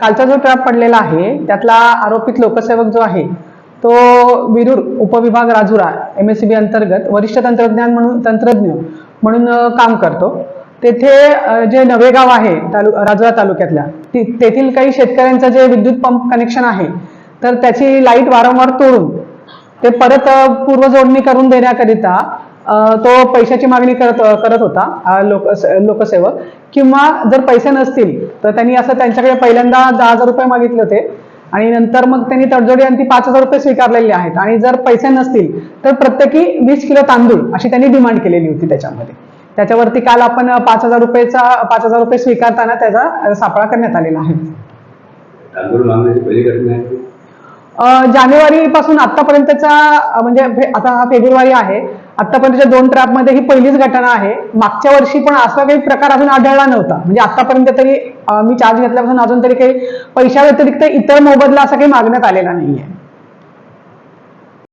कालचा जो ट्रॅप पडलेला आहे त्यातला आरोपित लोकसेवक जो आहे तो विरूर उपविभाग Rajura M S C B अंतर्गत वरिष्ठ तंत्रज्ञान म्हणून तंत्रज्ञ म्हणून काम करतो. तेथे जे नवेगाव आहे तालु राजुरा तालुक्यातल्या तेथील काही शेतकऱ्यांचं जे विद्युत पंप कनेक्शन आहे तर त्याची लाइट वारंवार तोडून ते परत पूर्व पूर्वजोडणी करून देण्याकरिता तो पैशाची मागणी करत करत होता लोक लोकसेवक. किंवा जर पैसे नसतील तर त्यांनी असं त्यांच्याकडे पहिल्यांदा दहा हजार रुपये मागितले होते. आणि नंतर मग त्यांनी तडजोडी आणि ती पाच हजार रुपये स्वीकारलेले आहेत. आणि जर पैसे नसतील तर प्रत्येकी वीस किलो तांदूळ अशी त्यांनी डिमांड केलेली होती त्याच्यामध्ये. त्याच्यावरती काल आपण पाच हजार रुपयेचा पाच हजार रुपये स्वीकारताना त्याचा सापळा करण्यात आलेला आहे. जानेवारी पासून आतापर्यंतचा म्हणजे आता हा फेब्रुवारी आहे. आतापर्यंतच्या दोन ट्रॅपमध्ये ही पहिलीच घटना आहे. मागच्या वर्षी पण असा काही प्रकार अजून आढळला नव्हता. म्हणजे आतापर्यंत तरी मी चार्ज घेतल्यापासून अजून तरी काही पैशा व्यतिरिक्त इतर मोबदला असा काही मागण्यात आलेला नाहीये.